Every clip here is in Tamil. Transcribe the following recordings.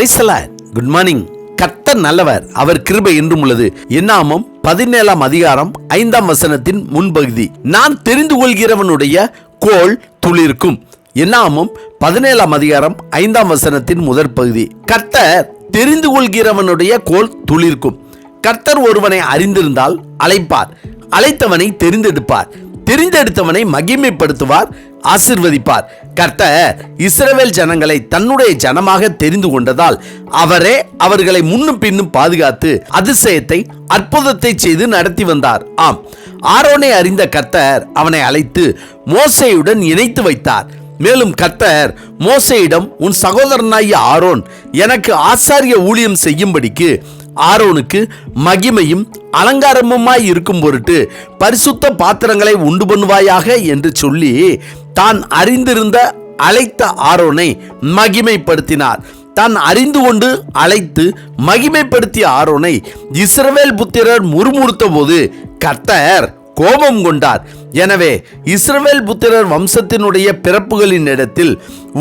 குட் மார்னிங் கத்த நல்லவர். அவர் கிருபை என்றும் உள்ளது. என்னாமம் பதினேழாம் அதிகாரம் ஐந்தாம் வசனத்தின் முன்பகுதி. நான் தெரிந்து கொள்கிறவனுடைய கோல் துளிர்க்கும். என்னாமம் பதினேழாம் அதிகாரம் ஐந்தாம் வசனத்தின் முதற் பகுதி கர்த்தர் தெரிந்து கொள்கிறவனுடைய கோல் துளிர்க்கும். கர்த்தர் ஒருவனை அறிந்திருந்தால் அழைப்பார். அழைத்தவனை தெரிந்தெடுப்பார். தெரிந்தெடுத்தவனை மகிமைப்படுத்துவார் ஆசிர்வதிப்பார். கர்த்தர் இஸ்ரவேல் ஜனங்களை தன்னுடைய ஜனமாக தெரிந்து கொண்டதால் அவரே அவர்களை முன்னும் பின்னும் பாதுகாத்து அதிசயத்தை அற்புதத்தை செய்து நடத்தி வந்தார். ஆம். ஆரோனை அறிந்த கர்த்தர் அவனை அழைத்து மோசையுடன் இணைத்து வைத்தார். மேலும் கர்த்தர் மோசையிடம் உன் சகோதரனாகிய ஆரோன் எனக்கு ஆசாரிய ஊழியம் செய்யும்படிக்கு ஆரோனுக்கு மகிமையும் அலங்காரமுமாய் இருக்கும் பொருட்டு பரிசுத்த பாத்திரங்களை உண்டு பண்ணுவாயாக என்று சொல்லி தான் அறிந்திருந்த அழைத்த ஆரோனை மகிமைப்படுத்தினார். தான் அறிந்து கொண்டு அழைத்து மகிமைப்படுத்திய ஆரோனை இஸ்ரவேல் புத்திரர் முறுமுறுத்த போது கர்த்தர் கோபம் கொண்டார். எனவே இஸ்ரவேல் புத்திரர் வம்சத்தினுடைய பிறப்புகளின் இடத்தில்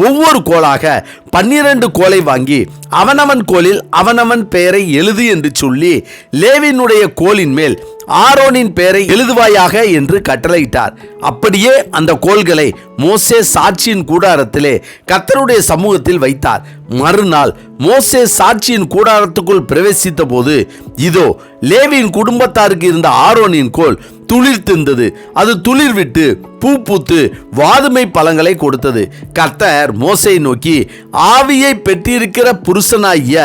ஒவ்வொரு கோலாக பன்னிரண்டு கோலை வாங்கி அவனவன் கோலில் அவனவன் பெயரை எழுது என்று சொல்லி லேவினுடைய கோலின் மேல் ஆரோனின் பெயரை எழுதுவாயாக என்று கட்டளையிட்டார். அப்படியே அந்த கோல்களை மோசே சாட்சியின் கூடாரத்திலே கத்தருடைய சமூகத்தில் வைத்தார். மறுநாள் மோசே சாட்சியின் கூடாரத்துக்குள் பிரவேசித்த போது இதோ லேவியின் குடும்பத்தாருக்கு இருந்த ஆரோனின் கோல் துளிர்த்திருந்தது அது துளிர் விட்டு பூ பூத்து வாதுமை பழங்களை கொடுத்தது. கர்த்தர் மோசை நோக்கி ஆவியை பெற்றிருக்கிற புருஷனாகிய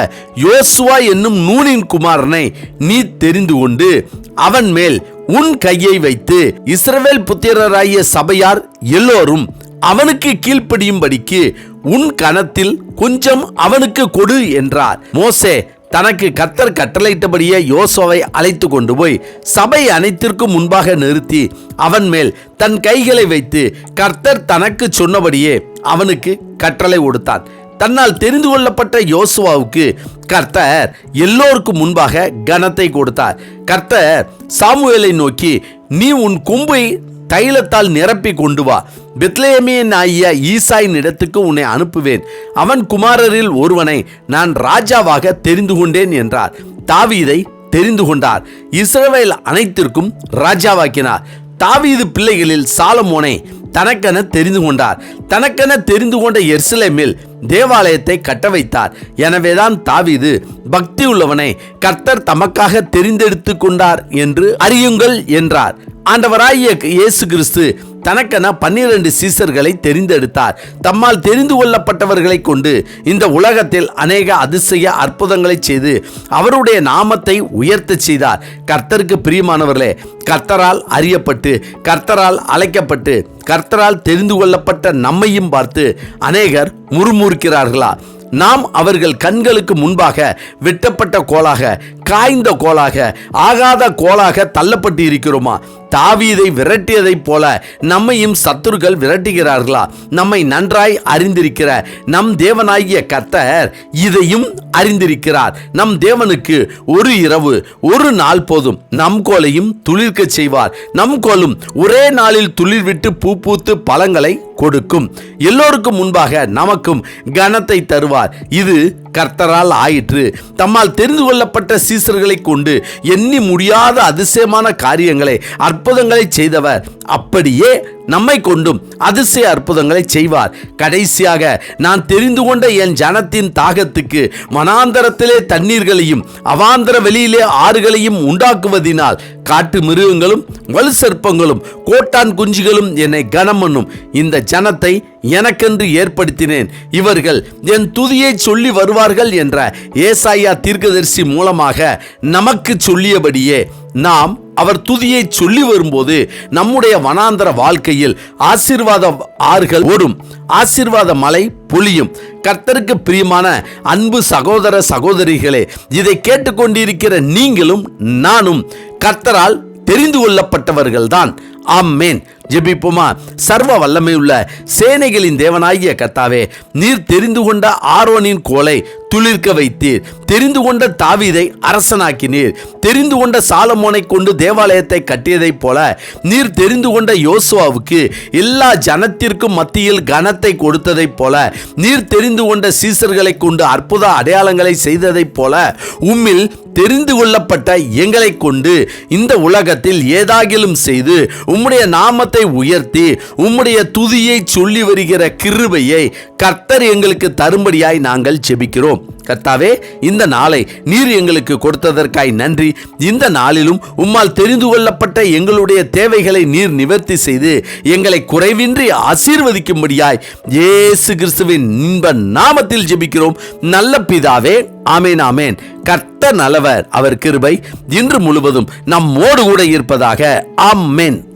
யோசுவா என்னும் நூனின் குமாரனை நீ தெரிந்து கொண்டு அவன் மேல் உன் கையை வைத்து இஸ்ரவேல் புத்திரராகிய சபையார் எல்லோரும் அவனுக்கு கீழ்ப்படியும்படிக்கு உன் கணத்தில் கொஞ்சம் அவனுக்கு கொடு என்றார். மோசே தனக்கு கத்தர் கட்டளையிட்டபடியே யோசுவை அழைத்து கொண்டு போய் சபை அனைத்திற்கும் முன்பாக நிறுத்தி அவன் மேல் தன் கைகளை வைத்து கர்த்தர் தனக்கு சொன்னபடியே அவனுக்கு கட்டளை கொடுத்தான். தன்னால் தெரிந்து கொள்ளப்பட்ட யோசுவாவுக்கு கர்த்தர் எல்லோருக்கும் முன்பாக கனத்தை கொடுத்தார். கர்த்தர் சாமுவேலை நோக்கி நீ உன் கும்பை தைலத்தால் நிரப்பி கொண்டு வா. பெத்லேமியன் ஆகிய ஈசாயின் இடத்துக்கு உன்னை அனுப்புவேன். அவன் குமாரரில் ஒருவனை நான் ராஜாவாக தெரிந்து கொண்டேன் என்றார். தாவீதை தெரிந்து கொண்டார். இஸ்ரவேல் அனைத்திற்கும் ராஜாவாக்கினார். தாவீது பிள்ளைகளில் சாலமோனை தனக்கென தெரிந்து கொண்டார். தனக்கென தெரிந்து கொண்ட எர்சிலேமில் தேவாலயத்தை கட்ட வைத்தார். எனவேதான் தாவிது பக்தி உள்ளவனை கர்த்தர் தமக்காக தெரிந்தெடுத்து கொண்டார் என்று அறியுங்கள் என்றார். ஆண்டவராகிய இயேசு கிறிஸ்து தனக்கென பன்னிரண்டு சீசர்களை தெரிந்தெடுத்தார். தம்மால் தெரிந்து கொள்ளப்பட்டவர்களை கொண்டு இந்த உலகத்தில் அநேக அதிசய அற்புதங்களை செய்து அவருடைய நாமத்தை உயர்த்தச் செய்தார். கர்த்தருக்கு பிரியமானவர்களே கர்த்தரால் அறியப்பட்டு கர்த்தரால் அழைக்கப்பட்டு கர்த்தரால் தெரிந்து கொள்ளப்பட்ட நம்மையும் பார்த்து அநேகர் முறுமுறுக்கிறார்களா? நாம் அவர்கள் கண்களுக்கு முன்பாக வெட்டப்பட்ட கோலாக காய்ந்த கோலாக ஆகாத கோலாக தள்ளப்பட்டு இருக்கிறோமா தாவீதை விரட்டியதைப் போல நம்மையும் சத்துருக்கள் விரட்டுகிறார்களா? நம்மை நன்றாய் அறிந்திருக்கிற நம் தேவனாகிய கர்த்தர் இதையும் அறிந்திருக்கிறார். நம் தேவனுக்கு ஒரு இரவு ஒரு நாள் போதும். நம் கோலையும் துளிர்க்க செய்வார். நம் கோலும் ஒரே நாளில் துளிர் விட்டு பூ பூத்து பழங்களை கொடுக்கும். எல்லோருக்கும் முன்பாக நமக்கும் கனத்தை தருவார். இது கர்த்தரால் ஆயிற்று. தம்மால் தெரிந்து கொள்ளப்பட்ட சீசர்களை கொண்டு எண்ணி முடியாத அதிசயமான காரியங்களை அற்புதங்களை செய்தவர். அப்படியே நம்மை கொண்டும் அதிசய அற்புதங்களை செய்வார். கடைசியாக நான் தெரிந்து கொண்ட என் ஜனத்தின் தாகத்துக்கு மனாந்தரத்திலே தண்ணீர்களையும் அவாந்தர வெளியிலே ஆறுகளையும் உண்டாக்குவதினால் காட்டு மிருகங்களும் வலு சர்ப்பங்களும் கோட்டான் குஞ்சுகளும் என்னை கனம் பண்ணும் இந்த ஜனத்தை எனக்கென்று ஏற்படுத்தினேன். இவர்கள் என் துதியை சொல்லி வருவார்கள் என்ற ஏசாயா தீர்க்கதரிசி மூலமாக நமக்கு சொல்லியபடியே நாம் அவர் துதியை சொல்லி வரும்போது நம்முடைய வனாந்தர வாழ்க்கையில் ஆசீர்வாத ஆறுகள் ஓடும். ஆசீர்வாத மலை பொழியும் கர்த்தருக்கு பிரியமான அன்பு சகோதர சகோதரிகளே இதை கேட்டுக்கொண்டிருக்கிற நீங்களும் நானும் கர்த்தரால் தெரிந்து கொள்ளப்பட்டவர்கள்தான். ஆம்மேன் ஜெபிப்போமா? சர்வ வல்லமையுள்ள சேனைகளின் தேவனாகிய கத்தாவே நீர் தெரிந்து கொண்ட ஆரோனின் கோலை துளிர்க்க வைத்தீர். தெரிந்து கொண்ட தாவீதை அரசனாக்கினீர். தெரிந்து கொண்ட சாலமோனை கொண்டு தேவாலயத்தை கட்டியதைப் போல நீர் தெரிந்து கொண்ட யோசுவாவுக்கு எல்லா ஜனத்திற்கும் மத்தியில் கனத்தை கொடுத்ததைப் போல நீர் தெரிந்து கொண்ட சீசர்களை கொண்டு அற்புத அடையாளங்களை செய்ததைப் போல உம்மில் தெரிந்து கொள்ளப்பட்ட எங்களை கொண்டு இந்த உலகத்தில் ஏதாகிலும் செய்து உம்முடைய நாமத்தை உயர்த்தி உம்முடைய துதியை சொல்லி வருகிற கிருபையை கர்த்தர் எங்களுக்கு தரும்படியாய் நாங்கள் ஜெபிக்கிறோம். கர்த்தாவே இந்த நாளை நீர் எங்களுக்கு கொடுத்ததற்காய் நன்றி. இந்த நாளிலும் உம்மால் தெரிந்து கொள்ளப்பட்ட எங்களுடைய தேவைகளை நீர் நிவர்த்தி செய்து எங்களை குறைவின்றி ஆசீர்வதிக்கும்படியாய் இயேசு கிறிஸ்துவின் இன்ப நாமத்தில் ஜெபிக்கிறோம். நல்ல பிதாவே ஆமேன் ஆமேன். கர்த்த நல்லவர் அவர் கிருபை இன்று முழுவதும் நம்மோடு கூட இருப்பதாக. ஆமேன்.